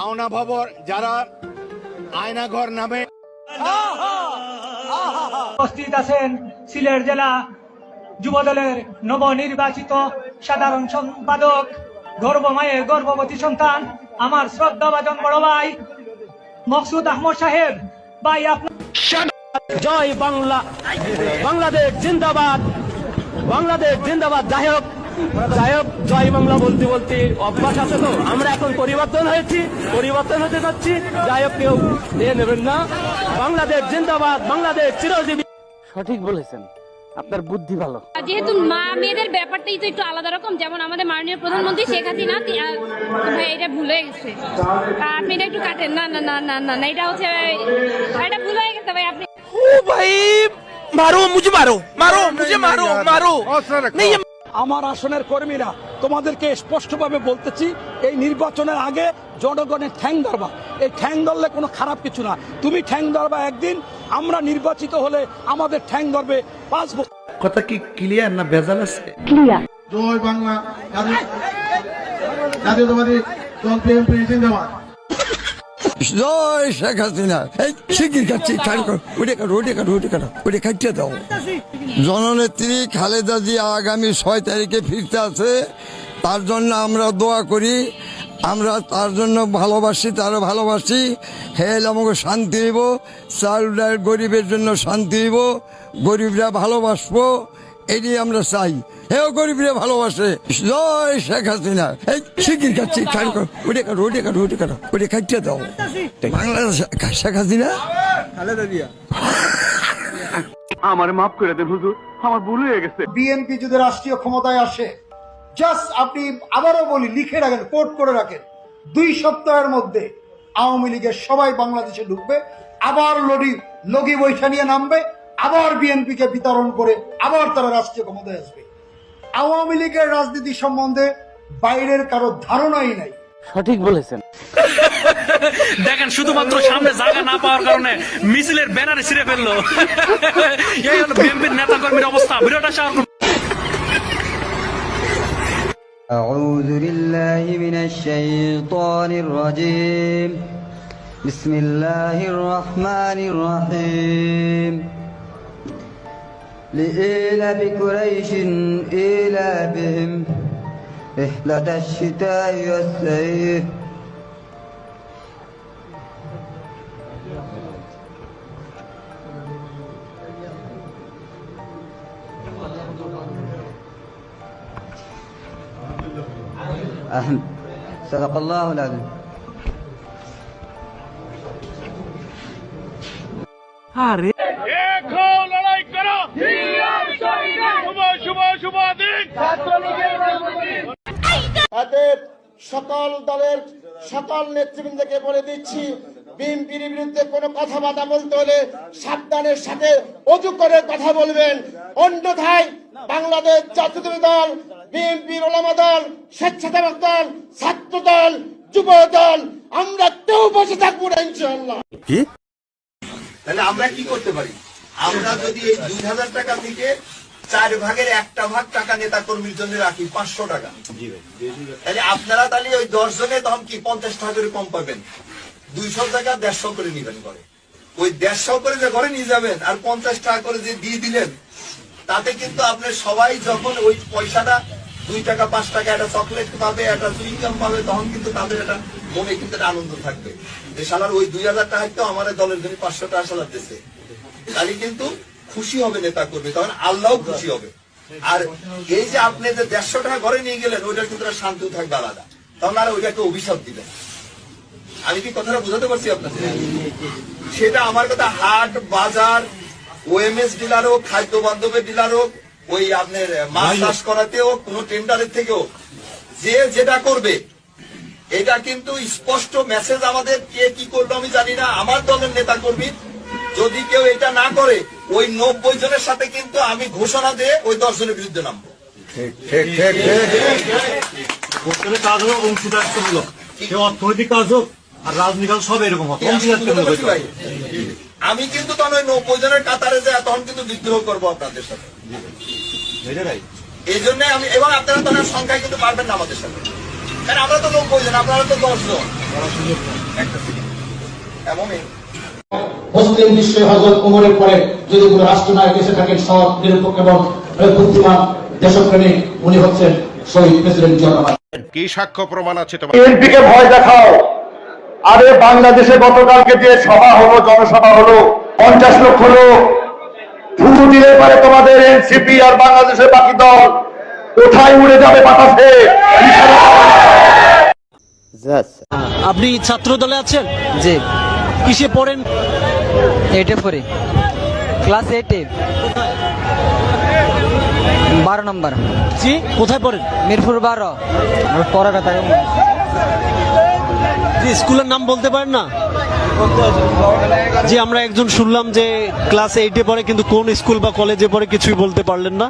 আওনা ভবর যারা আয়নাঘর নামে উপস্থিত আছেন সিলেট জেলা যুবদলের নবনির্বাচিত সাধারণ সম্পাদক গর্বমায়ের গর্ভবতী সন্তান আমার শ্রদ্ধাভাজন বড় ভাই মকসুদ আহমদ সাহেব। ভাই আপনার জয় বাংলা। বাংলাদেশ জিন্দাবাদ। বাংলাদেশ জিন্দাবাদ। যাই হোক জয় বাংলা বলতে বলতে অভ্যাস আছে তো। আমরা এখন পরিবর্তন হয়েছি পরিবর্তন হতে যাচ্ছি। যাই হোক কেউ নেবেন না। বাংলাদেশ জিন্দাবাদ বাংলাদেশ চিরজীবী। সঠিক বলেছেন। আপনার বুদ্ধি ভালো। যেহেতু মা মেয়েদের ব্যাপারটাই তো একটু আলাদা রকম যেমন আমাদের মাননীয় প্রধানমন্ত্রী শেখ হাসিনা এটা ভুলে গেছে। আপনি এটা একটু কাটেন। না না না না না না এটা হচ্ছে এটা ভুল হয়ে গেছে ভাই আপনি ও ভাই মারো মুঝে মারো মারো মুঝে মারো মারো। আমার আসনের কর্মীরা তোমাদেরকে স্পষ্টভাবে বলতেছি এই নির্বাচনের আগে জনগণের ঠ্যাং ধরবা। এই ঠ্যাং ধরলে কোনো খারাপ কিছু না। তুমি ঠ্যাং ধরবা একদিন আমরা নির্বাচিত হলে আমাদের ঠ্যাং ধরবে পাঁচ বছর। কথা কি ক্লিয়ার না ভেজাল আছে? ক্লিয়ার জয় বাংলা জাতীয়- জাতীয়তাবাদী দল বিএনপি জিন্দাবাদ জয় শেখ হাসিনা। এই শিগগির খাচ্ছি কর। ওটা কাটো ওটা কাটো ওটা কাটো। খাইতে দাও। জননেত্রী খালেদা জিয়া আগামী ছয় তারিখে ফিরতে আছে। তার জন্য আমরা দোয়া করি। আমরা তার জন্য ভালোবাসি, তারও ভালোবাসি। হেল আমাকে শান্তি দিব। ডাল গরিবের জন্য শান্তি দিব। গরিবরা ভালোবাসবো। এটি আমরা চাই। হেও গরিবরা ভালোবাসে। জয় শেখ হাসিনা। এই শিগগির খাচ্ছি খান কর। ওটা কাটো ওটা কাটো ওটা কাটো ওটা খাইতে দাও। বাংলাদেশ শেখ হাসিনা? আমার মাফ করে দেন হুজুর। আমার ভুল হয়ে গেছে। বিএনপি যদি রাষ্ট্রীয় ক্ষমতায় আসে জাস্ট আপনি আবারও বলি লিখে রাখেন কোট করে রাখেন। দুই সপ্তাহের মধ্যে আওয়ামী লীগের সবাই বাংলাদেশে ঢুকবে আবার লডি লগি বৈঠা নিয়ে নামবে আবার বিএনপিকে বিতরণ করে আবার তারা রাষ্ট্রীয় ক্ষমতায় আসবে। আওয়ামী লীগের রাজনীতি সম্বন্ধে বাইরের কারো ধারণাই নাই সঠিক বলেছেন দেখেন শুধুমাত্র সামনে জায়গা না পাওয়ার কারণে মিছিলের ব্যানারে ছিঁড়ে ফেললো এই হলো বিএনপির নেতা কর্মীর অবস্থা ভিডিওটা শেয়ার করুন أعوذ بالله من الشيطان الرجيم بسم الله الرحمن الرحيم لإيلاف قريش إيلافهم رحلة الشتاء والصيف أهم صدق الله العظيم. তাদের সকল দলের সকল নেতৃবৃন্দকে বলে দিচ্ছি বিএনপির বিরুদ্ধে কোনো কথাবার্তা বলতে হলে সাবধানের সাথে অজু করে কথা বলবেন। অন্যথায় বাংলাদেশ জাতীয় দল বিএনপির ওলামা দল স্বেচ্ছাসেবক দল ছাত্র দল যুব দল আমরা কেউ বসে থাকব না ইনশাল্লাহ তাহলে আমরা কি করতে পারি? আমরা যদি এই দুই হাজার টাকা থেকে চার ভাগের একটা ভাগ টাকা নেতা কর্মীর জন্য রাখি পাঁচশো টাকা। তাহলে আপনারা তাহলে ওই দশ জনে তখন কি পঞ্চাশ টাকা করে কম পাবেন? দুইশো টাকা দেড়শো করে নিবেন করে ওই দেড়শো করে যে ঘরে নিয়ে যাবেন আর পঞ্চাশ টাকা করে যে দিয়ে দিলেন তাতে কিন্তু আপনার সবাই যখন ওই পয়সাটা দুই টাকা পাঁচ টাকা একটা চকলেট পাবে একটা চুইংগাম পাবে তখন কিন্তু তাদের একটা মনে কিন্তু একটা আনন্দ থাকবে। যে সালার ওই দুই হাজার টাকা তো আমার দলের জন্য পাঁচশো টাকা সালার দিচ্ছে তাহলে কিন্তু খুশি হবে নেতা করবে তখন আল্লাহ খুশি হবে। আর এই যে আপনি যে দেড়শো টাকা ঘরে নিয়ে গেলেন ওইটা কিন্তু শান্তি থাকবে আলাদা। তখন আর ওইটাকে অভিশাপ দিবেন আমি কি কথাটা বোঝাতে পারছি আপনাকে সেটা আমার কথা হাট বাজার ওএমএস ডিলার হোক খাদ্য বান্ধবের ডিলার হোক ওই আপনার মাছ চাষ করাতে হোক কোন টেন্ডারের থেকেও যে যেটা করবে এটা কিন্তু স্পষ্ট মেসেজ আমাদের কে কি করল আমি জানি না। আমার দলের নেতা কর্মী যদি কেউ এটা না করে ওই নব্বই জনের সাথে কিন্তু আমি ঘোষণা দিয়ে ওই দশ জনের বিরুদ্ধে নামবো। কাজ হোক অংশীদারিত্বমূলক অর্থনৈতিক কাজ হোক আর রাজনীতি সব এরকম হবে আমি কিন্তু তখন ওই নব্বই জনের কাতারে যায় তখন কিন্তু বিদ্রোহ করব আপনাদের সাথে। এই জন্য আমি এবং আপনারা তখন সংখ্যায় কিন্তু পারবেন না আমাদের সাথে। কারণ আমরা তো নব্বই জন আপনারা তো দশ জন। একটা এমনই। মুসলিম বিশ্বে হজরত উমরের পরে যদি কোনো রাষ্ট্রনায়ক এসে থাকেন সৎ নিরপেক্ষ এবং বুদ্ধিমান দেশপ্রেমিক উনি হচ্ছেন শহীদ প্রেসিডেন্ট জিয়া কি সাক্ষ্য প্রমাণ আছে তোমার? ভয় দেখাও। আরে বাংলাদেশে গতকালকে যে সভা হলো জনসভা হলো পঞ্চাশ লক্ষ লোক। ফুটু দিলে পারে তোমাদের এনসিপি আর বাংলাদেশের বাকি দল। কোথায় উড়ে যাবে বাতাসে? আপনি ছাত্র দলে আছেন? জি। কিসে পড়েন? এইটে পড়ি ক্লাস এইটে। বারো নম্বর। জি কোথায় পড়েন? মিরপুর বারো। পরে কথা জি স্কুলের নাম বলতে পারেন না? জি আমরা একজন শুনলাম যে ক্লাস এইটে পড়ে কিন্তু কোন স্কুল বা কলেজে পড়ে কিছুই বলতে পারলেন না।